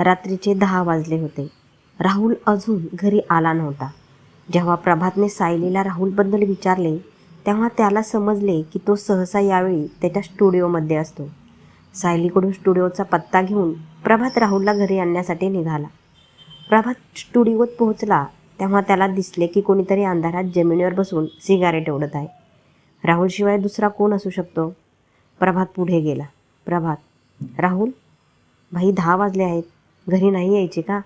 रात्रीचे दहा वाजले होते. राहुल अजून घरी आला नव्हता. जेव्हा प्रभातने सायलीला राहुलबद्दल विचारले तेव्हा त्याला समजले की तो सहसा यावेळी त्याच्या स्टुडिओमध्ये असतो. सायलीकडून स्टुडिओचा पत्ता घेऊन प्रभात राहुलला घरी आणण्यासाठी निघाला. प्रभात स्टुडिओत पोहोचला तेव्हा त्याला दिसले की कोणीतरी अंधारात जमिनीवर बसून सिगारेट ओढत आहे. राहुलशिवाय दुसरा कोण असू शकतो? प्रभात पुढे गेला. प्रभात राहुल भाई दहा वाजले आहेत. घरी नाही यायची का?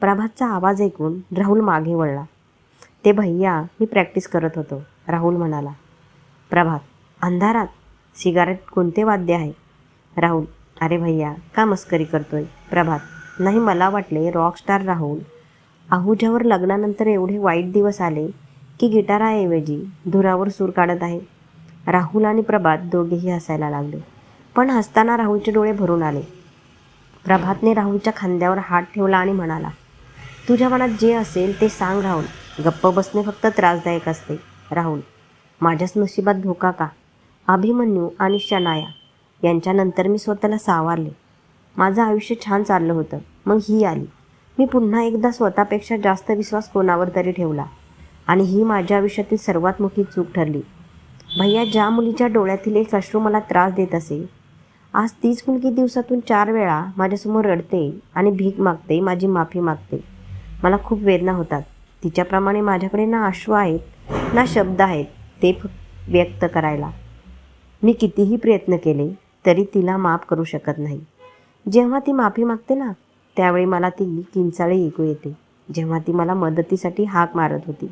प्रभातचा आवाज ऐकून राहुल मागे वळला. ते भैया मी प्रॅक्टिस करत होतो राहुल म्हणाला. प्रभात अंधारात? सिगारेट कोणते वाद्य आहे? राहुल अरे भैया का मस्करी करतोय? प्रभात नाही मला वाटले रॉकस्टार राहुल. आहुजावर लग्नानंतर एवढे वाईट दिवस आले की गिटाराऐवजी धुरावर सूर काढत आहे. राहुल आणि प्रभात दोघेही हसायला लागले. पण हसताना राहुलचे डोळे भरून आले. प्रभातने राहुलच्या खांद्यावर हात ठेवला आणि म्हणाला तुझ्या मनात जे असेल ते सांग राहुल. गप्प बसणे फक्त त्रासदायक असते. राहुल माझ्याच नशिबात धोका का? अभिमन्यू आणि शनाया यांच्यानंतर मी स्वतःला सावरले. माझं आयुष्य छान चाललं होतं. मग ही आली. मी पुन्हा एकदा स्वतःपेक्षा जास्त विश्वास कोणावर तरी ठेवला. आणि ही माझ्या आयुष्यातील सर्वात मोठी चूक ठरली. भैया ज्या मुलीच्या डोळ्यातील एक अश्रू मला त्रास देत असे आज तीच मुलगी दिवसातून चार वेळा माझ्यासमोर रडते आणि भीक मागते माझी माफी मागते. मला खूप वेदना होतात. तिच्याप्रमाणे माझ्याकडे ना अश्रू आहेत ना शब्द आहेत ते व्यक्त करायला. मी कितीही प्रयत्न केले तरी तिला माफ करू शकत नाही. जेव्हा ती माफी मागते ना त्यावेळी मला ती किंचाळी ऐकू येते. जेव्हा ती मला मदतीसाठी हाक मारत होती.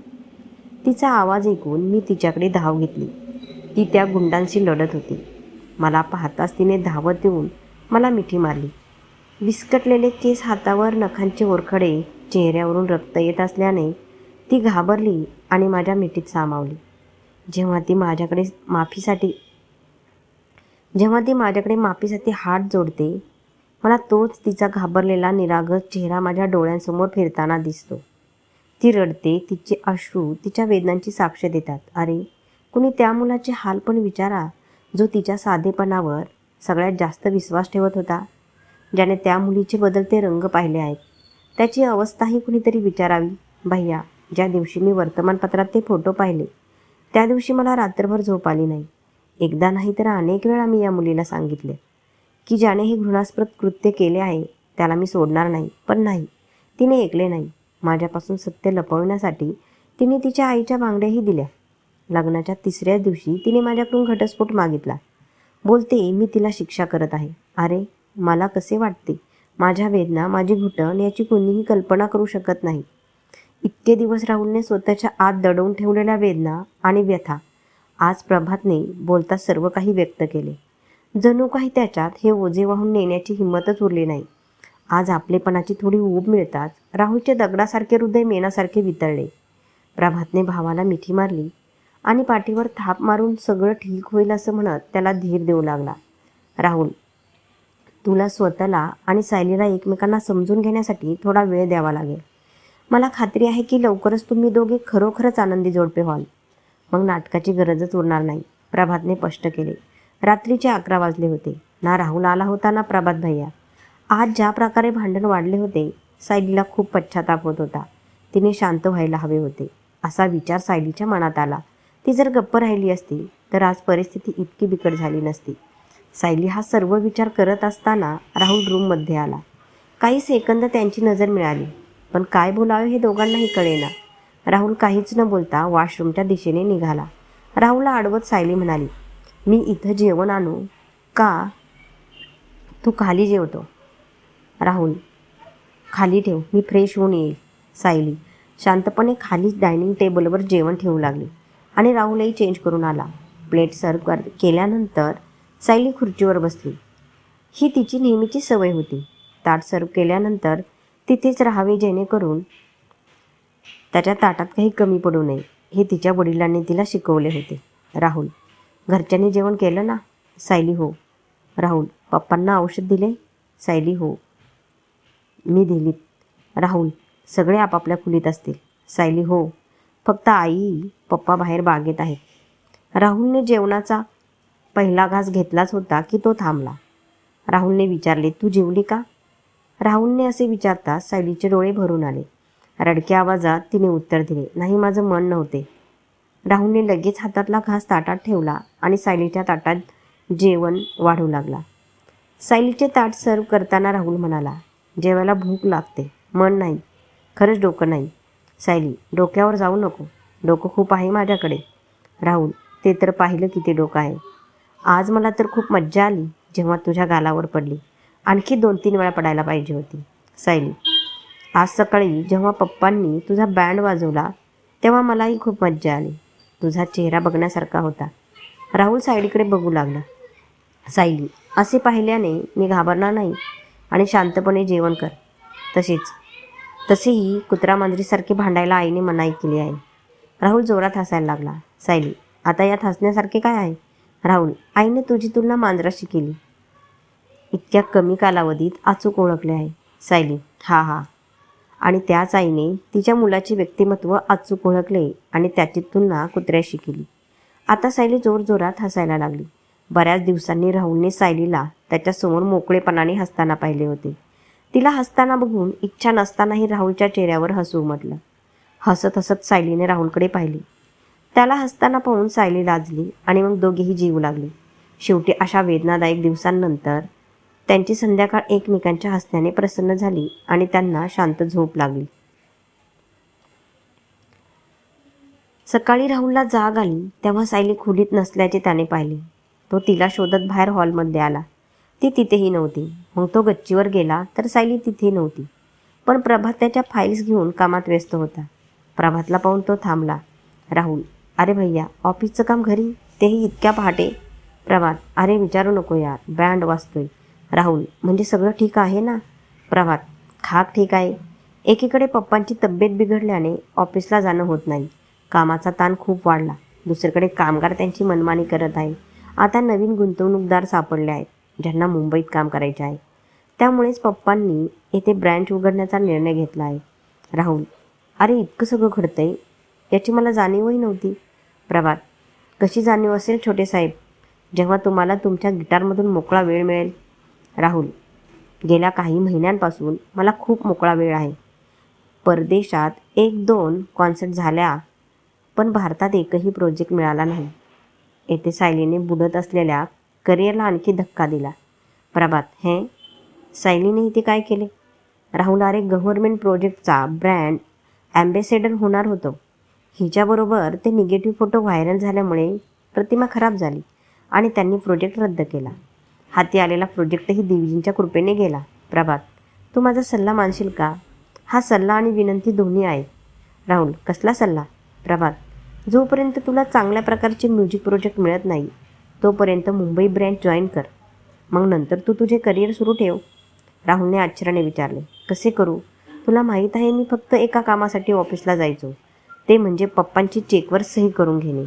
तिचा आवाज ऐकून मी तिच्याकडे धाव घेतली. ती त्या गुंडांशी लढत होती. मला पाहताच तिने धावत देऊन मला मिठी मारली. विस्कटलेले केस हातावर नखांचे ओरखडे चेहऱ्यावरून रक्त येत असल्याने ती घाबरली आणि माझ्या मिठीत सामावली. जेव्हा ती माझ्याकडे माफीसाठी जेव्हा ती माझ्याकडे माफीसाठी हात जोडते मला तोच तिचा घाबरलेला निरागस चेहरा माझ्या डोळ्यांसमोर फिरताना दिसतो. ती रडते तिचे अश्रू तिच्या वेदनांची साक्ष देतात. अरे कुणी त्या मुलाचे हाल पण विचारा. जो तिच्या साधेपणावर सगळ्यात जास्त विश्वास ठेवत होता ज्याने त्या मुलीचे बदलते रंग पाहिले आहेत. त्याची अवस्थाही कुणीतरी विचारावी भैया ज्या दिवशी मी वर्तमानपत्रात ते फोटो पाहिले त्या दिवशी मला रात्रभर झोप आली नाही. एकदा नाही तर अनेक वेळा मी या मुलीला सांगितले की ज्याने हे घृणास्पद कृत्य केले आहे त्याला मी सोडणार नाही. पण नाही तिने ऐकले नाही. माझ्यापासून सत्य लपवण्यासाठी तिने तिच्या आईच्या बांगड्याही दिल्या. लग्नाच्या तिसऱ्या दिवशी तिने माझ्याकडून घटस्फोट मागितला. बोलते मी तिला शिक्षा करत आहे. अरे मला कसे वाटते? माझ्या वेदना माझी घुटण याची कोणीही कल्पना करू शकत नाही. इतके दिवस राहुलने स्वतःच्या आत दडवून ठेवलेल्या वेदना आणि व्यथा आज प्रभातने बोलता सर्व काही व्यक्त केले. जणू काही त्याच्यात हे ओझे वाहून नेण्याची हिंमतच उरली नाही. आज आपलेपणाची थोडी ऊब मिळताच राहुलचे दगडासारखे हृदय मेनासारखे वितळले. प्रभातने भावाला मिठी मारली. आणि पाठीवर थाप मारून सगळं ठीक होईल असं म्हणत त्याला धीर देऊ लागला. राहुल तुला स्वतःला आणि सायलीला एकमेकांना समजून घेण्यासाठी थोडा वेळ द्यावा लागेल. मला खात्री आहे की लवकरच तुम्ही दोघे खरोखरच आनंदी जोडपे व्हाल. मग नाटकाची गरजच उरणार नाही प्रभातने स्पष्ट केले. रात्रीचे अकरा वाजले होते. ना राहुल आला होता ना प्रभात भैया. आज ज्या प्रकारे भांडण वाढले होते सायलीला खूप पश्चाताप होत होता. तिने शांत व्हायला हवे होते असा विचार सायलीच्या मनात आला. ती जर गप्प राहिली असती तर आज परिस्थिती इतकी बिकट झाली नसती. सायली हा सर्व विचार करत असताना राहुल रूममध्ये आला. काही सेकंद त्यांची नजर मिळाली पण काय बोलावे हे दोघांनाही कळेना. राहुल काहीच न बोलता वॉशरूमच्या दिशेने निघाला. राहुलला अडवत सायली म्हणाली मी इथं जेवण आणू का? तू खाली जेवतो. राहुल खाली ठेव मी फ्रेश होऊन येईल. सायली शांतपणे खालीच डायनिंग टेबलवर जेवण ठेवू लागली. आणि राहुलही चेंज करून आला. प्लेट सर्व कर केल्यानंतर सायली खुर्चीवर बसली. ही तिची नेहमीची सवय होती. ताट सर्व केल्यानंतर तिथेच राहावे जेणेकरून त्याच्या ताटात काही कमी पडू नये हे तिच्या वडिलांनी तिला शिकवले होते. राहुल घरच्यांनी जेवण केलं ना? सायली हो. राहुल पप्पांना औषध दिले? सायली हो. मी दिलीत. राहुल सगळे आपापल्या खुलीत असतील. सायली हो. फक्त आई पप्पा बाहेर बागेत आहेत. राहुलने जेवणाचा पहिला घास घेतलाच होता की तो थांबला. राहुलने विचारले तू जेवली का? राहुलने असे विचारता सायलीचे डोळे भरून आले. रडक्या आवाजात तिने उत्तर दिले नाही माझं मन नव्हते. राहुलने लगेच हातातला घास ताटात ठेवला आणि सायलीच्या ताटात जेवण वाढू लागला. सायलीचे ताट सर्व करताना राहुल म्हणाला जेवायला भूक लागते मन नाही खरंच डोकं नाही. सायली डोक्यावर जाऊ नको. डोकं खूप आहे माझ्याकडे. राहुल ते तर पाहिलं किती डोकं आहे. आज मला तर खूप मज्जा आली जेव्हा तुझ्या गालावर पडली. आणखी दोन तीन वेळा पडायला पाहिजे होती. सायली आज सकाळी जेव्हा पप्पांनी तुझा बँड वाजवला तेव्हा मलाही खूप मज्जा आली. तुझा चेहरा बघण्यासारखा होता. राहुल सायलीकडे बघू लागला. सायली असे पाहिल्याने मी घाबरणार नाही आणि शांतपणे जेवण कर. तसेच तसेही कुत्रा मांजरीसारखे भांडायला आईने मनाई केली आहे. राहुल जोरात हसायला लागला. सायली आता यात हसण्यासारखे काय आहे? राहुल आईने तुझी तुलना मांजराशी केली. इतक्या कमी कालावधीत अचूक ओळखले आहे. सायली हा हा. आणि त्याच आईने तिच्या मुलाचे व्यक्तिमत्व अचूक ओळखले आणि त्याची तुलना कुत्र्याशी केली. आता सायली जोरजोरात हसायला लागली. बऱ्याच दिवसांनी राहुलने सायलीला त्याच्यासमोर मोकळेपणाने हसताना पाहिले होते. तिला हसताना बघून इच्छा नसतानाही राहुलच्या चेहऱ्यावर हसू उमटलं. हसत हसत सायलीने राहुलकडे पाहिली. त्याला हसताना पाहून सायली लाजली आणि मग दोघेही जीव लागले. शेवटी अशा वेदनादायक दिवसांनंतर त्यांची संध्याकाळ एकमेकांच्या हसण्याने प्रसन्न झाली आणि त्यांना शांत झोप लागली. सकाळी राहुलला जाग आली तेव्हा सायली खोलीत नसल्याचे त्याने पाहिले. तो तिला शोधत बाहेर हॉलमध्ये आला. ती तिथेही नव्हती. मग तो गच्चीवर गेला तर सायली तिथे नव्हती. पण प्रभात त्याच्या फाईल्स घेऊन कामात व्यस्त होता. प्रभातला पाहून तो थांबला. राहुल अरे भैया ऑफिसचं काम घरी? तेही इतक्या पहाटे? प्रभात अरे विचारू नको यार बँड वाजतोय. राहुल म्हणजे सगळं ठीक आहे ना? प्रभात खाक ठीक आहे. एकीकडे पप्पांची तब्येत बिघडल्याने ऑफिसला जाणं होत नाही. कामाचा ताण खूप वाढला. दुसरीकडे कामगार त्यांची मनमानी करत आहे आता नवीन गुंतवणूकदार सापडले आहेत ज्यांना मुंबईत काम करायचे आहे. त्यामुळेच पप्पांनी येथे ब्रँच उघडण्याचा निर्णय घेतला आहे. राहुल अरे इतकं सगळं घडतंय? याची मला जाणीवही नव्हती. प्रभात कशी जाणीव असेल छोटे साहेब? जेव्हा तुम्हाला तुमच्या गिटारमधून मोकळा वेळ मिळेल. राहुल गेल्या काही महिन्यांपासून मला खूप मोकळा वेळ आहे. परदेशात एक दोन कॉन्सर्ट झाल्या पण भारतात एकही प्रोजेक्ट मिळाला नाही. येथे सायलीने बुडत असलेल्या करिअरला आणखी धक्का दिला. प्रभात हे? सायलीने इथे काय केले? राहुल अरे गव्हर्नमेंट प्रोजेक्टचा ब्रँड ॲम्बेसेडर होणार होतो. हिच्याबरोबर ते निगेटिव्ह फोटो व्हायरल झाल्यामुळे प्रतिमा खराब झाली आणि त्यांनी प्रोजेक्ट रद्द केला. हाती आलेला प्रोजेक्टही देवीजींच्या कृपेने गेला. प्रभात तू माझा सल्ला मानशील का? हा सल्ला आणि विनंती दोन्ही आहे राहुल कसला सल्ला? प्रभात जोपर्यंत तुला चांगल्या प्रकारचे म्युझिक प्रोजेक्ट मिळत नाही तोपर्यंत मुंबई ब्रँच जॉईन कर. मग नंतर तू तुझे करिअर सुरू ठेव. राहुलने आश्चर्याने विचारले. कसे करू? तुला माहीत आहे मी फक्त एका कामासाठी ऑफिसला जायचो. ते म्हणजे पप्पांची चेकवर सही करून घेणे.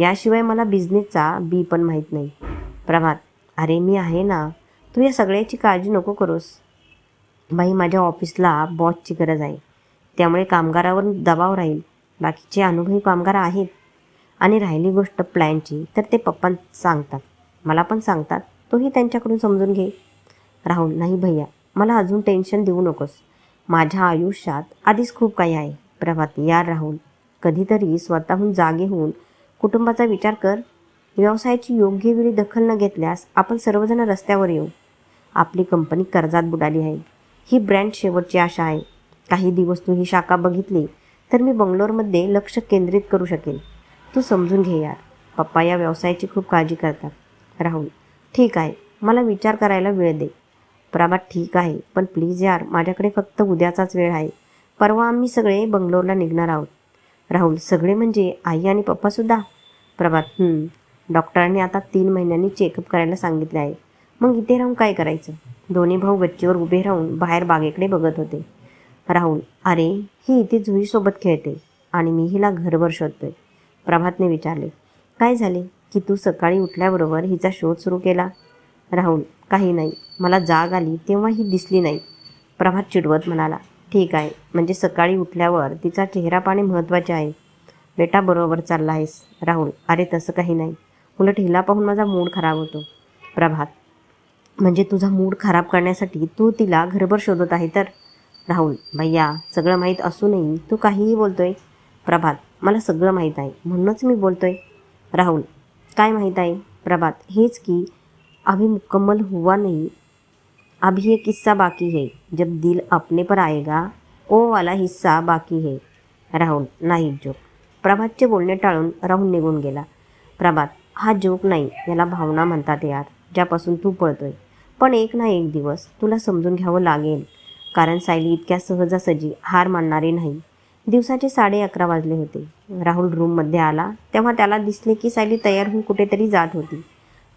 याशिवाय मला बिझनेसचा बी पण माहीत नाही. प्रभात अरे मी आहे ना. तू या सगळ्याची काळजी नको करूस. बाई माझ्या ऑफिसला बॉसची गरज आहे. त्यामुळे कामगारावर दबाव राहील. बाकीचे अनुभवी कामगार आहेत. आणि राहिली गोष्ट प्लॅनची तर ते पप्पा सांगतात. मला पण सांगतात. तोही त्यांच्याकडून समजून घे. राहुल नाही भैया. मला अजून टेन्शन देऊ नकोस. माझ्या आयुष्यात आधीच खूप काही आहे. प्रभात यार राहुल कधीतरी स्वतःहून जागे होऊन कुटुंबाचा विचार कर. व्यवसायाची योग्य वेळी दखल न घेतल्यास आपण सर्वजण रस्त्यावर येऊ. आपली कंपनी कर्जात बुडाली आहे. ही ब्रँड शेवटची आशा आहे. काही दिवस तू ही शाखा बघितली तर मी बंगलोरमध्ये लक्ष केंद्रित करू शकेल तू समजून घे यार. पप्पा या व्यवसायाची खूप काळजी करतात. राहुल ठीक आहे. मला विचार करायला वेळ दे. प्रभात ठीक आहे. पण प्लीज यार माझ्याकडे फक्त उद्याचाच वेळ आहे. परवा आम्ही सगळे बंगलोरला निघणार आहोत. राहुल सगळे म्हणजे आई आणि पप्पासुद्धा प्रभात डॉक्टरांनी आता तीन महिन्यांनी चेकअप करायला सांगितले आहे. मग इथे राहून काय करायचं? दोन्ही भाऊ गच्चीवर उभे राहून बाहेर बागेकडे बघत होते. राहुल अरे ही इथे जुईसोबत खेळते आणि मी हिला घरभर शोधतोय. प्रभातने विचारले काय झाले? की तू सकाळी उठल्याबरोबर हिचा शोध सुरू केला? राहुल काही नाही. मला जाग आली तेव्हा ही दिसली नाही. प्रभात चिडवत म्हणाला ठीक आहे. म्हणजे सकाळी उठल्यावर तिचा चेहरा पाहणे महत्त्वाचे आहे. बेटा बरोबर चालला आहेस राहुल अरे तसं काही नाही. उलट हिला पाहून माझा मूड खराब होतो. प्रभात म्हणजे तुझा मूड खराब करण्यासाठी तू तिला घरभर शोधत आहे तर? राहुल भैया सगळं माहीत असूनही तू काहीही बोलतोय. प्रभात मला सगळं माहीत आहे. म्हणूनच मी बोलतोय. राहुल काय माहीत आहे? प्रभात हेच की अभी मुकम्मल हुआ नहीं। अभी ये किस्सा बाकी है। जब दिल अपने पर आएगा ओ वाला हिस्सा बाकी है। राहुल नाही जोक। प्रभातचे बोलणे टाळून राहुल निघून गेला. प्रभात हा जोक नाही याला भावना म्हणतात यार ज्यापासून तू पळतोय. पण एक ना एक दिवस तुला समजून घ्यावं लागेल. कारण सायली इतक्या सहजासहजी हार मानणारी नाही. दिवसाचे साडे अकरा वाजले होते. राहुल रूममध्ये आला तेव्हा त्याला दिसले की सायली तयार होऊन कुठेतरी जात होती.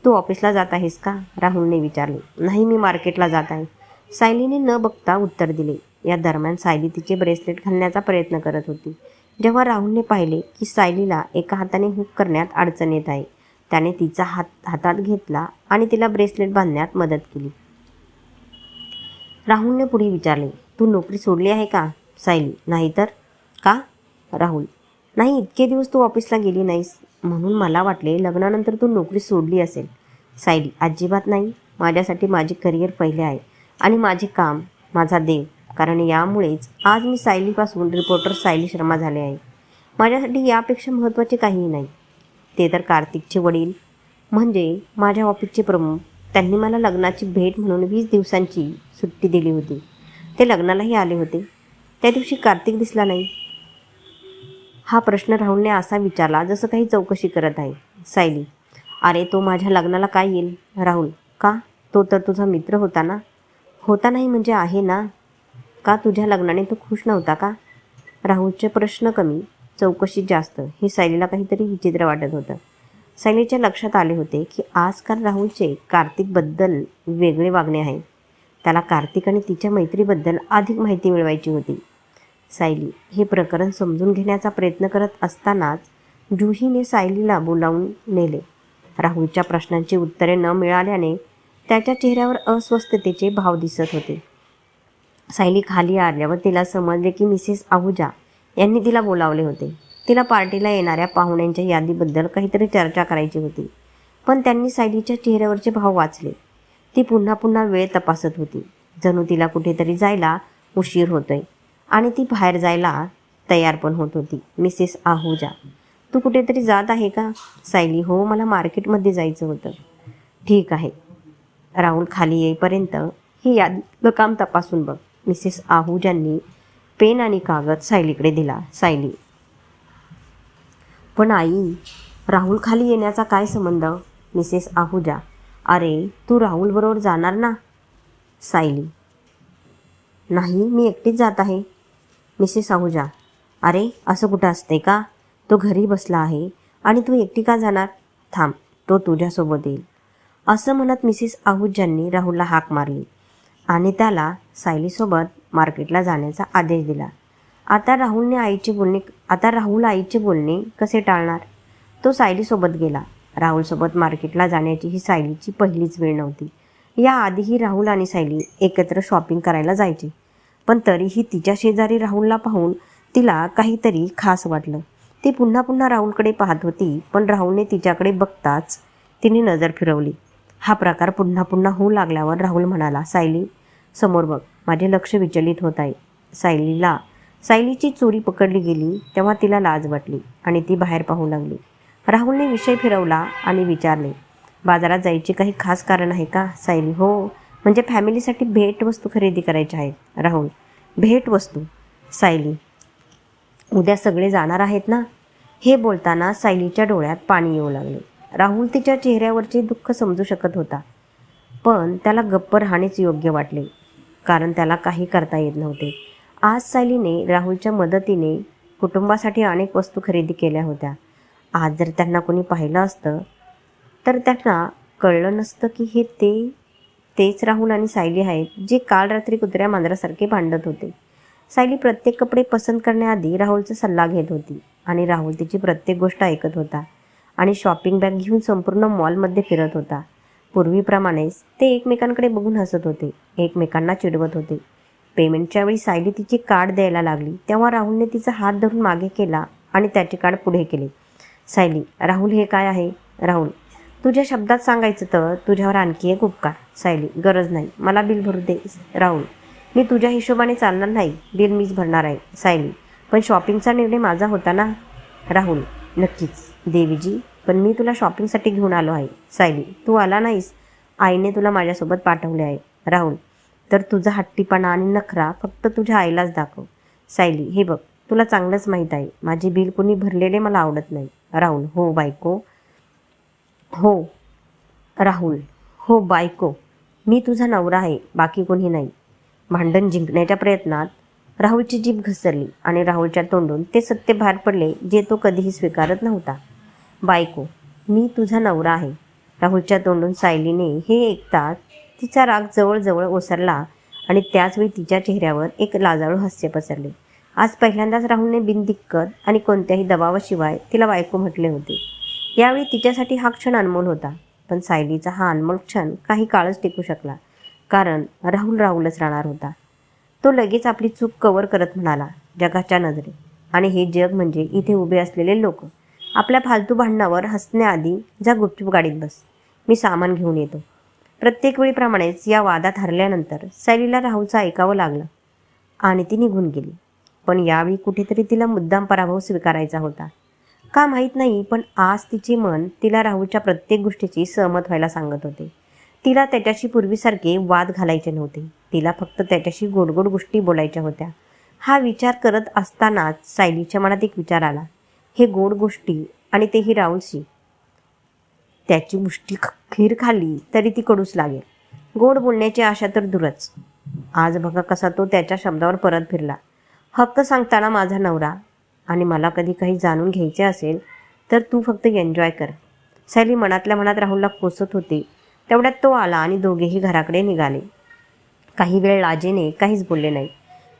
तू ऑफिसला जात आहेस का? राहुलने विचारले. नाही मी मार्केटला जात आहे. सायलीने न बघता उत्तर दिले. या दरम्यान सायली तिचे ब्रेसलेट घालण्याचा प्रयत्न करत होती. जेव्हा राहुलने पाहिले की सायलीला एका हाताने हुक करण्यात अडचण येत आहे त्याने तिचा हात हातात घेतला आणि तिला ब्रेसलेट बांधण्यात मदत केली. राहुलने पुढे विचारले तू नोकरी सोडली आहे का? सायली नाही तर? का? राहुल नाही इतके दिवस तू ऑफिसला गेली नाहीस. म्हणून मला वाटले लग्नानंतर तू नोकरी सोडली असेल. सायली अजिबात नाही. माझ्यासाठी माझे करिअर पहिले आहे आणि माझे काम माझा देव. कारण यामुळेच आज मी सायलीपासून रिपोर्टर सायली शर्मा झाले आहे. माझ्यासाठी यापेक्षा महत्त्वाचे काहीही नाही. ते तर कार्तिकचे वडील. म्हणजे माझ्या ऑफिसचे प्रमुख. त्यांनी मला लग्नाची भेट म्हणून वीस दिवसांची सुट्टी दिली होती. ते लग्नालाही आले होते. त्या दिवशी कार्तिक दिसला नाही. हा प्रश्न राहुलने असा विचारला जसं काही चौकशी करत आहे सायली. अरे तो माझ्या लग्नाला काय येईल? राहुल का? तो तर तुझा मित्र होता ना? होता नाही म्हणजे आहे ना? का तुझ्या लग्नाने तो खुश नव्हता का? राहुलचे प्रश्न कमी चौकशी जास्त हे सायलीला काहीतरी विचित्र वाटत होतं. सायलीच्या लक्षात आले होते की आजकाल राहुलचे कार्तिकबद्दल वेगळे वागणे आहे. त्याला कार्तिक आणि तिच्या मैत्रीबद्दल अधिक माहिती मिळवायची होती. सायली. हे प्रकरण समजून घेण्याचा प्रयत्न करत असतानाच जुहीने सायलीला बोलावून नेले. राहुलच्या प्रश्नांची उत्तरे न मिळाल्याने त्याच्या चेहऱ्यावर अस्वस्थतेचे भाव दिसत होते. सायली खाली आल्यावर तिला समजले की मिसेस आहुजा यांनी तिला बोलावले होते. तिला पार्टीला येणाऱ्या पाहुण्यांच्या यादीबद्दल काहीतरी चर्चा करायची होती पण त्यांनी सायलीच्या चेहऱ्यावरचे भाव वाचले. ती पुन्हा पुन्हा वेळ तपासत होती. जणू तिला कुठेतरी जायला उशीर होतोय. आणि ती बाहेर जायला तयार पण होत होती. मिसेस आहुजा. तू कुठेतरी जात आहे का? सायली हो मला मार्केटमध्ये जायचं होतं. ठीक आहे. राहुल खाली येईपर्यंत हे यादीतलं काम तपासून बघ. मिसेस आहुजांनी पेन आणि कागद सायलीकडे दिला. सायली. पण आई राहुल खाली येण्याचा काय संबंध? मिसेस आहुजा. अरे तू राहुलबरोबर जाणार ना? सायली. नाही मी एकटीच जात आहे. मिसेस आहुजा अरे असं कुठं असते का? तो घरी बसला आहे आणि तू एकटी का जाणार? थांब तो तुझ्यासोबत येईल. असं म्हणत मिसेस आहुजांनी राहुलला हाक मारली आणि त्याला सायलीसोबत मार्केटला जाण्याचा आदेश दिला. आता राहुलने आईचे बोलणे आता राहुल आईचे बोलणे कसे टाळणार? तो सायलीसोबत गेला. राहुलसोबत मार्केटला जाण्याची ही सायलीची पहिलीच वेळ नव्हती. याआधीही राहुल आणि सायली एकत्र शॉपिंग करायला जायची. पण तरीही तिच्या शेजारी राहुलला पाहून तिला काहीतरी खास वाटलं. ती पुन्हा पुन्हा राहुलकडे पाहत होती पण राहुलने तिच्याकडे बघताच तिने नजर फिरवली. हा प्रकार पुन्हा पुन्हा होऊ लागल्यावर राहुल म्हणाला सायली समोर बघ माझे लक्ष विचलित होत आहे. सायलीला सायलीची चोरी पकडली गेली तेव्हा तिला लाज वाटली आणि ती बाहेर पाहू लागली. राहुलने विषय फिरवला आणि विचारले बाजारात जायचे काही खास कारण आहे का सायली? हो म्हणजे फॅमिलीसाठी भेटवस्तू खरेदी करायच्या आहेत राहुल. भेटवस्तू सायली. उद्या सगळे जाणार आहेत ना? हे बोलताना सायलीच्या डोळ्यात पाणी येऊ लागले. राहुल तिच्या चेहऱ्यावरचे दुःख समजू शकत होता. पण त्याला गप्प राहणेच योग्य वाटले कारण त्याला काही करता येत नव्हते. आज सायलीने राहुलच्या मदतीने कुटुंबासाठी अनेक वस्तू खरेदी केल्या होत्या. आज जर त्यांना कोणी पाहिलं असतं तर त्यांना कळलं नसतं की हे ते तेच राहुल आणि सायली आहेत जे काल रात्री कुत्र्या मांजरासारखे भांडत होते. सायली प्रत्येक कपडे पसंत करण्याआधी राहुलचा सल्ला घेत होती आणि राहुल तिची प्रत्येक गोष्ट ऐकत होता आणि शॉपिंग बॅग घेऊन संपूर्ण मॉलमध्ये फिरत होता. पूर्वीप्रमाणेच ते एकमेकांकडे बघून हसत होते एकमेकांना चिडवत होते. पेमेंटच्या वेळी सायली तिची कार्ड द्यायला लागली तेव्हा राहुलने तिचा हात धरून मागे केला आणि त्याचे कार्ड पुढे केले. सायली राहुल हे काय आहे? राहुल तुझ्या शब्दात सांगायचं तर तुझ्यावर आणखी एक उपकार सायली. गरज नाही. मला बिल भरू दे राहुल. मी तुझ्या हिशोबाने चालणार नाही. बिल मीच भरणार आहे सायली. पण शॉपिंगचा निर्णय माझा होता ना राहुल? नक्कीच. देवीजी पण मी तुला शॉपिंगसाठी घेऊन आलो आहे सायली. तू आला नाहीस. आईने तुला माझ्यासोबत पाठवले आहे राहुल. तर तुझा हट्टीपणा आणि नखरा फक्त तुझ्या आईलाच दाखव सायली. हे बघ तुला चांगलंच माहीत आहे. माझे बिल कोणी भरलेले मला आवडत नाही. राहुल हो बायको. हो राहुल. हो बायको. मी तुझा नवरा आहे बाकी कोणी नाही. भांडण जिंकण्याच्या प्रयत्नात राहुलची जीभ घसरली आणि राहुलच्या तोंडून ते सत्य बाहेर पडले जे तो कधीही स्वीकारत नव्हता. बायको मी तुझा नवरा आहे. राहुलच्या तोंडून सायलीने हे ऐकताच तिचा राग जवळजवळ ओसरला आणि त्याचवेळी तिच्या चेहऱ्यावर एक लाजाळू हास्य पसरले. आज पहिल्यांदाच राहुलने बिनदिक्कत आणि कोणत्याही दबावाशिवाय तिला बायको म्हटले होते. यावेळी तिच्यासाठी हा क्षण अनमोल होता. पण सायलीचा हा अनमोल क्षण काही काळच टिकू शकला कारण राहुल राहुलच राहणार होता. तो लगेच आपली चूक कवर करत म्हणाला जगाच्या नजरे. आणि हे जग म्हणजे इथे उभे असलेले लोक. आपल्या फालतू भांडणावर हसण्याआधी जा गुपचूप गाडीत बस. मी सामान घेऊन येतो. प्रत्येक वेळीप्रमाणेच या वादात हरल्यानंतर सायलीला राहुलचं ऐकावं लागलं आणि ती निघून गेली. पण यावेळी कुठेतरी तिला मुद्दाम पराभव स्वीकारायचा होता. का माहीत नाही पण आज तिचे मन तिला राहुलच्या प्रत्येक गोष्टीची सहमत व्हायला सांगत होते. तिला त्याच्याशी पूर्वीसारखे वाद घालायचे नव्हते. तिला फक्त त्याच्याशी गोडगोड गोष्टी बोलायच्या होत्या. हा विचार करत असतानाच सायलीच्या मनात एक विचार आला. हे गोड गोष्टी आणि तेही राहुलशी. त्याची मुष्टी खीर खाल्ली तरी ती कडूच लागेल. गोड बोलण्याची आशा तर दूरच. आज बघा कसा तो त्याच्या शब्दावर परत फिरला. हक्क सांगताना माझा नवरा आणि मला कधी काही जाणून घ्यायचे असेल तर तू फक्त एन्जॉय कर. सॅली मनातल्या मनात राहुलला कोसत होती. तेवढ्यात तो आला आणि दोघेही घराकडे निघाले. काही वेळ लाजेने काहीच बोलले नाही.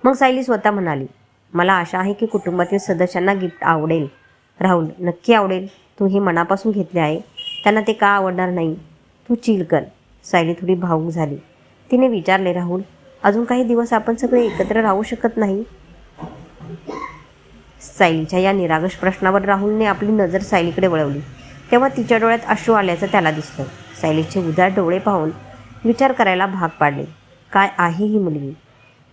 मग सायली स्वतः म्हणाली मला आशा आहे की कुटुंबातील सदस्यांना गिफ्ट आवडेल. राहुल नक्की आवडेल. तू हे मनापासून घेतले आहे. त्यांना ते का आवडणार नाही? तू चिल कर. सायली थोडी भावूक झाली. तिने विचारले राहुल अजून काही दिवस आपण सगळे एकत्र राहू शकत नाही? सायलीच्या या निरागस प्रश्नावर राहुलने आपली नजर सायलीकडे वळवली. तेव्हा तिच्या डोळ्यात अश्रू आल्याचं त्याला दिसलं. सायलीचे उदार डोळे पाहून विचार करायला भाग पाडले. काय आहे ही मुलगी?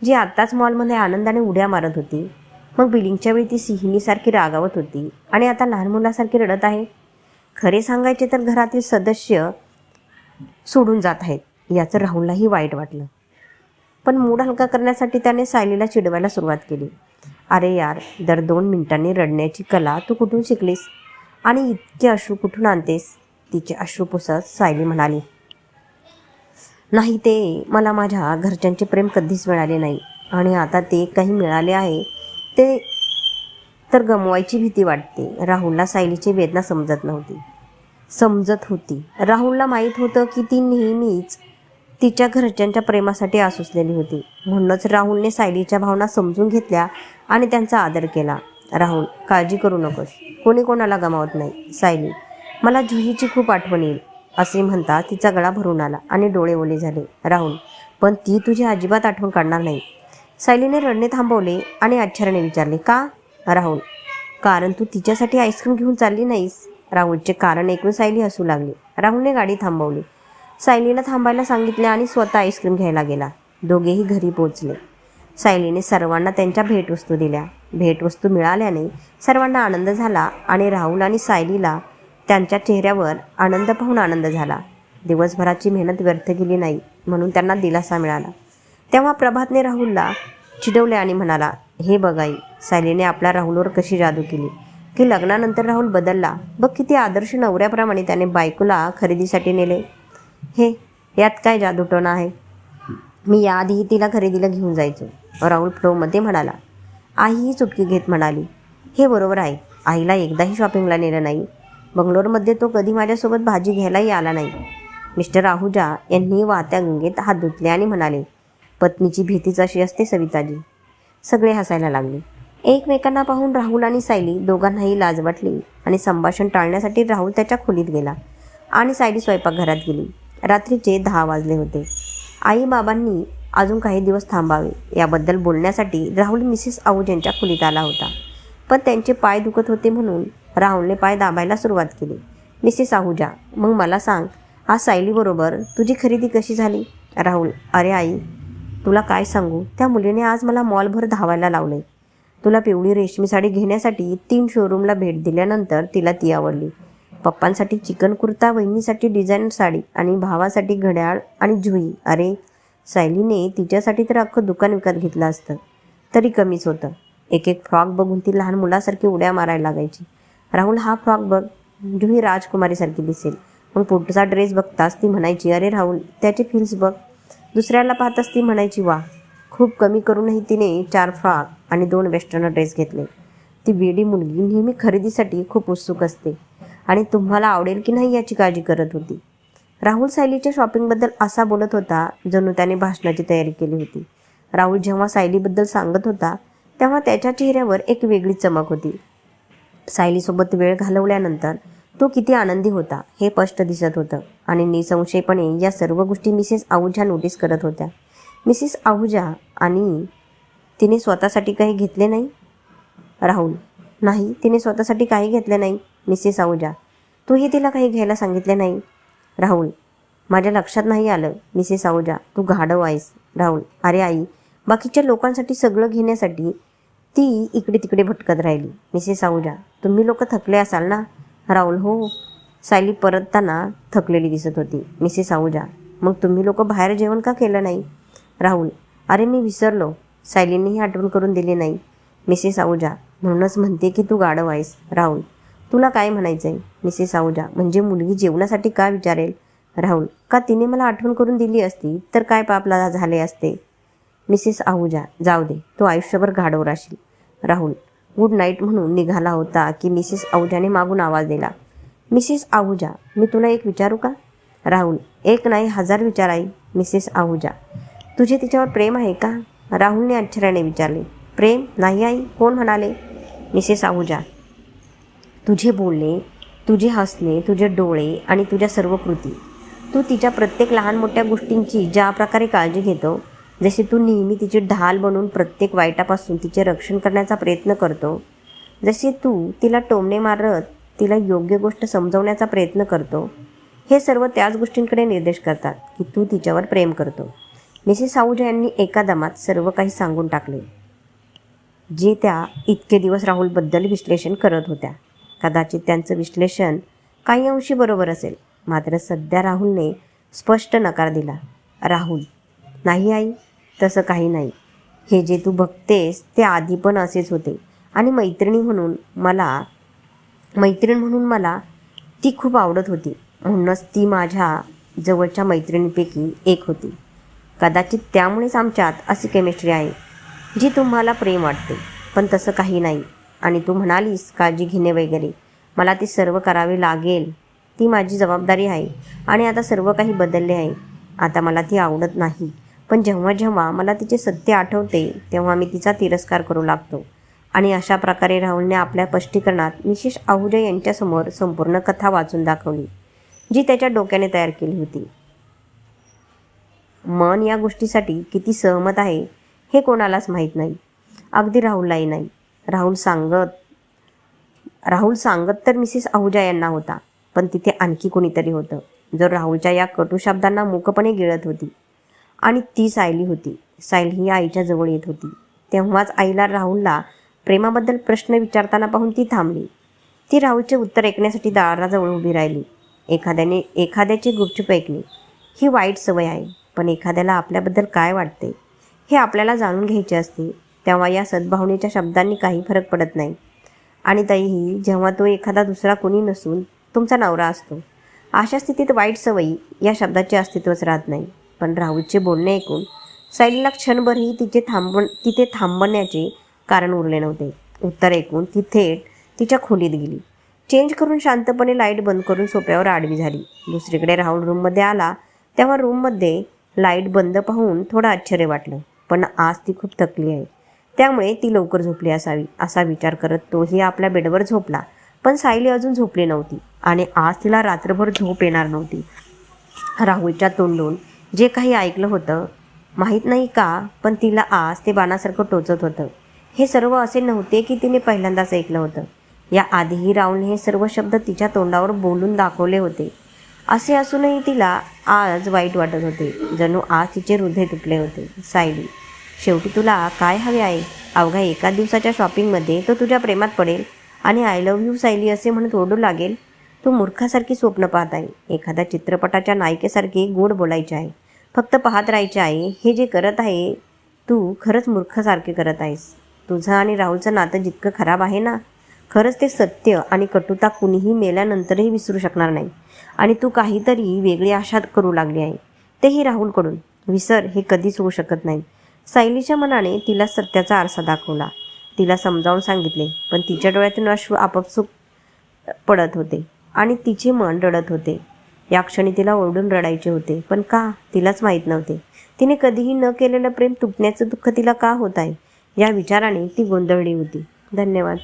जी आत्ताच मॉलमध्ये आनंदाने उड्या मारत होती. मग बिलिंगच्या वेळी ती सिहिणीसारखी रागावत होती आणि आता लहान मुलासारखी रडत आहे? खरे सांगायचे तर घरातील सदस्य सोडून जात आहेत याचं राहुललाही वाईट वाटलं. पण मूड हलका करण्यासाठी त्याने सायलीला चिडवायला सुरुवात केली. अरे यार दर दोन मिनिटांनी रडण्याची कला तू कुठून शिकलीस? आणि इतके अश्रू कुठून आणतेस? तिचे अश्रू पुसत सायली म्हणाली नाही ते मला माझ्या घरच्यांचे प्रेम कधीच मिळाले नाही. आणि आता ते काही मिळाले आहे ते तर गमवायची भीती वाटते. राहुलला सायलीची वेदना समजत नव्हती. समजत होती. राहुलला माहीत होतं की ती नेहमीच तिच्या घरच्यांच्या प्रेमासाठी आसुसलेली होती. म्हणूनच राहुलने सायलीच्या भावना समजून घेतल्या आणि त्यांचा आदर केला. राहुल काळजी करू नकोस. कोणी कोणाला गमावत नाही. सायली मला जुहीची खूप आठवण येईल असे म्हणता तिचा गळा भरून आला आणि डोळे ओले झाले. राहुल पण ती तुझी अजिबात आठवण काढणार नाही. सायलीने रडणे थांबवले आणि आश्चर्याने विचारले का? राहुल कारण तू तिच्यासाठी आईस्क्रीम घेऊन चालली नाहीस. राहुलचे कारण ऐकून सायली हसू लागली. राहुलने गाडी थांबवली. सायलीला थांबायला सांगितले आणि स्वतः आईस्क्रीम घ्यायला गेला. दोघेही घरी पोचले सायलीने सर्वांना त्यांच्या भेटवस्तू दिल्या. भेटवस्तू मिळाल्याने सर्वांना आनंद झाला आणि राहुल आणि सायलीला त्यांच्या चेहऱ्यावर आनंद पाहून आनंद झाला. दिवसभराची मेहनत व्यर्थ गेली नाही म्हणून त्यांना दिलासा मिळाला. तेव्हा प्रभातने राहुलला चिडवले आणि म्हणाला हे बघाई सायलीने आपल्या राहुलवर कशी जादू केली. की लग्नानंतर राहुल बदलला. बघ किती आदर्श नवऱ्याप्रमाणे त्याने बायकोला खरेदीसाठी नेले. हे यात काय जादूटोणा आहे? मी याआधीही तिला खरेदीला घेऊन जायचो. राहुल फ्लोमध्ये म्हणाला आईही चुटकी घेत म्हणाली. हे बरोबर आहे. आईला एकदाही शॉपिंगला नेलं नाही. बंगलोरमध्ये तो कधी माझ्यासोबत भाजी घ्यायलाही आला नाही. मिस्टर आहुजा यांनी वाहत्या गंगेत हात धुतले आणि म्हणाले पत्नीची भीतीच अशी असते सविताजी. सगळे हसायला लागले. एकमेकांना पाहून राहुल आणि सायली दोघांनाही लाज वाटली आणि संभाषण टाळण्यासाठी राहुल त्याच्या खोलीत गेला आणि सायली स्वयंपाकघरात गेली. रात्रीचे दहा वाजले होते. आई बाबांनी अजून काही दिवस थांबावे याबद्दल बोलण्यासाठी राहुल मिसेस आऊज यांच्या खोलीत आला होता. पण त्यांचे पाय दुखत होते म्हणून राहुलने पाय दाबायला सुरुवात केली. मिसेस आहुजा मग मला सांग आज सायलीबरोबर तुझी खरेदी कशी झाली? राहुल अरे आई तुला काय सांगू? त्या मुलीने आज मला मॉलभर धावायला लावले तुला पिवळी रेशमी साडी घेण्यासाठी तीन शोरूमला भेट दिल्यानंतर तिला ती आवडली. पप्पांसाठी चिकन कुर्ता वहिनीसाठी डिझाईन साडी आणि भावासाठी घड्याळ आणि जुई. अरे सायलीने तिच्यासाठी तर अख्खं दुकान विकत घेतलं असतं. तरी कमीच होतं. एक एक फ्रॉक बघून ती लहान मुलासारखी उड्या मारायला लागायची. राहुल हा फ्रॉक बघ. जुही राजकुमारीसारखी दिसेल. मग पुढचा ड्रेस बघताच ती म्हणायची अरे राहुल त्याचे फील्स बघ. दुसऱ्याला पाहताच ती म्हणायची वा खूप कमी करूनही तिने चार फ्रॉक आणि दोन वेस्टर्न ड्रेस घेतले. ती वेडी मुलगी नेहमी खरेदीसाठी खूप उत्सुक असते. आणि तुम्हाला आवडेल की नाही याची काळजी करत होती. राहुल सायलीच्या शॉपिंगबद्दल असा बोलत होता जणू त्याने भाषणाची तयारी केली होती. राहुल जेव्हा सायलीबद्दल सांगत होता तेव्हा त्याच्या चेहऱ्यावर एक वेगळी चमक होती. सायलीसोबत वेळ घालवल्यानंतर तो किती आनंदी होता हे स्पष्ट दिसत होतं आणि निसंशयपणे या सर्व गोष्टी मिसेस आहुजा नोटीस करत होत्या. मिसेस आहुजा आणि तिने स्वतःसाठी काही घेतले नाही? राहुल नाही तिने स्वतःसाठी काही घेतले नाही. मिसेस आहुजा तूही तिला काही घ्यायला सांगितले नाही. राहुल माझ्या लक्षात नाही आलं. मिसेस आहुजा तू घाडव आहेस. राहुल अरे आई बाकीच्या लोकांसाठी सगळं घेण्यासाठी ती इकडे तिकडे भटकत राहिली. मिसेस आहुजा तुम्ही लोक थकले असाल ना? राहुल हो. सायली परतताना थकलेली दिसत होती. मिसेस आहुजा मग तुम्ही लोक बाहेर जेवण का केलं नाही? राहुल अरे मी विसरलो. सायलीनेही आठवण करून दिली नाही. मिसेस आहुजा म्हणूनच म्हणते की तू गाढव आहेस. राहुल तुला काय म्हणायचं आहे मिसेस आहुजा म्हणजे मुलगी जेवणासाठी का विचारेल? राहुल का तिने मला आठवण करून दिली असती तर काय पापला झाले असते? मिसेस आहुजा जाऊ दे तू आयुष्यभर घाडवर राशील. राहुल गुड नाईट म्हणून निघाला होता की मिसेस आहुजाने मागून आवाज दिला. मिसेस आहुजा मी तुला एक विचारू का? राहुल एक नाही हजार विचार आई मिसेस आहुजा तुझे तिच्यावर प्रेम आहे का? राहुलने आश्चर्याने विचारले. प्रेम? नाही आई कोण म्हणाले? मिसेस आहुजा तुझे बोलणे तुझे हसणे तुझे डोळे आणि तुझ्या सर्व कृती. तू तिच्या प्रत्येक लहान मोठ्या गोष्टींची ज्या प्रकारे काळजी घेतो जसे तू नेहमी तिची ढाल बनून प्रत्येक वाईटापासून तिचे रक्षण करण्याचा प्रयत्न करतो जसे तू तिला टोमणे मारत तिला योग्य गोष्ट समजवण्याचा प्रयत्न करतो हे सर्व त्याच गोष्टींकडे निर्देश करतात की तू तिच्यावर प्रेम करतो. मिसेस आहुजा यांनी एका दमात सर्व काही सांगून टाकले जे त्या इतके दिवस राहुलबद्दल विश्लेषण करत होत्या. कदाचित त्यांचं विश्लेषण काही अंशी बरोबर असेल. मात्र सध्या राहुलने स्पष्ट नकार दिला. राहुल नाही आई तसं काही नाही. हे जे तू बघतेस ते आधी पण असेच होते. आणि मैत्रिणी म्हणून मला मैत्रीण म्हणून मला ती खूप आवडत होती. म्हणूनच ती माझ्या जवळच्या मैत्रिणीपैकी एक होती. कदाचित त्यामुळेच आमच्यात अशी केमिस्ट्री आहे जी तुम्हाला प्रेम वाटते. पण तसं काही नाही. आणि तू म्हणालीस काळजी घेणे वगैरे. मला ते सर्व करावे लागेल. ती माझी जबाबदारी आहे. आणि आता सर्व काही बदलले आहे. आता मला ती आवडत नाही. पण जेव्हा जेव्हा मला तिचे सत्य आठवते तेव्हा मी तिचा तिरस्कार करू लागतो. आणि अशा प्रकारे राहुलने आपल्या स्पष्टीकरणात विशेष आहुजा यांच्यासमोर संपूर्ण कथा वाचून दाखवली जी त्याच्या डोक्याने तयार केली होती. मन या गोष्टीसाठी किती सहमत आहे हे कोणालाच माहीत नाही. अगदी राहुललाही नाही. राहुल सांगत राहुल सांगत तर मिसेस आहुजा यांना होता पण तिथे आणखी कोणीतरी होतं. जो राहुलच्या या कटू शब्दांना मूकपणे गिळत होती आणि ती सायली होती. सायली ही आईच्या जवळ येत होती. तेव्हाच आईला राहुलला प्रेमाबद्दल प्रश्न विचारताना पाहून ती थांबली. ती राहुलचे उत्तर ऐकण्यासाठी दाराजवळ उभी राहिली. एखाद्याने एखाद्याची गुपचूप ऐकली. ही वाईट सवय आहे पण एखाद्याला आपल्याबद्दल काय वाटते हे आपल्याला जाणून घ्यायचे असते. तेव्हा या सद्भावनेच्या शब्दांनी काही फरक पडत नाही. आणि तरीही जेव्हा तो एखादा दुसरा कोणी नसून तुमचा नवरा असतो अशा स्थितीत वाईट सवयी या शब्दाचे अस्तित्वच राहत नाही. पण राहुलचे बोलणे ऐकून सायलीला क्षणभरही तिचे थांबण तिथे थांबण्याचे कारण उरले नव्हते. उत्तर ऐकून ती थेट तिच्या खोलीत गेली. चेंज करून शांतपणे लाइट बंद करून सोप्यावर आडवी झाली. दुसरीकडे राहुल रूममध्ये आला तेव्हा रूममध्ये लाइट बंद पाहून थोडं आश्चर्य वाटलं. पण आज ती खूप थकली आहे. त्यामुळे ती लवकर झोपली असावी असा विचार करत तोही आपल्या बेडवर झोपला. पण सायली अजून झोपली नव्हती आणि आज तिला रात्रभर झोप येणार नव्हती. राहुलच्या तोंडून जे काही ऐकलं होतं माहीत नाही का पण तिला आज ते बाणासारखं टोचत होतं. हे सर्व असे नव्हते की तिने पहिल्यांदाच ऐकलं होतं. या आधीही राहुलने हे सर्व शब्द तिच्या तोंडावर बोलून दाखवले होते. असे असूनही तिला आज वाईट वाटत होते. जणू आज तिचे हृदय तुटले होते. सायली शेवटी तुला काय हवे आहे? अवघ्या एका दिवसाच्या शॉपिंगमध्ये तो तुझ्या प्रेमात पडेल आणि आय लव्ह यू सायली असे म्हणत ओरडू लागेल. तू मूर्खासारखी स्वप्न पाहत आहे. एखाद्या चित्रपटाच्या नायिकेसारखे गोड बोलायचे आहे. फक्त पाहत राहायचे आहे. हे जे करत आहे तू खरंच मूर्खासारखे करत आहेस. तुझं आणि राहुलचं नातं जितकं खराब आहे ना खरंच ते सत्य आणि कटुता कुणीही मेल्यानंतरही विसरू शकणार नाही. आणि तू काहीतरी वेगळी आशा करू लागली आहे. तेही राहुलकडून. विसर हे कधीच होऊ शकत नाही. सायलीच्या मनाने तिला सत्याचा आरसा दाखवला. तिला समजावून सांगितले पण तिच्या डोळ्यातून अश्रू आपापसूक पडत होते आणि तिचे मन रडत होते. या क्षणी तिला ओरडून रडायचे होते. पण का? तिलाच माहीत नव्हते. तिने कधीही न केलेलं प्रेम तुटण्याचं दुःख तिला का होत आहे? या विचाराने ती गोंधळली होती. धन्यवाद.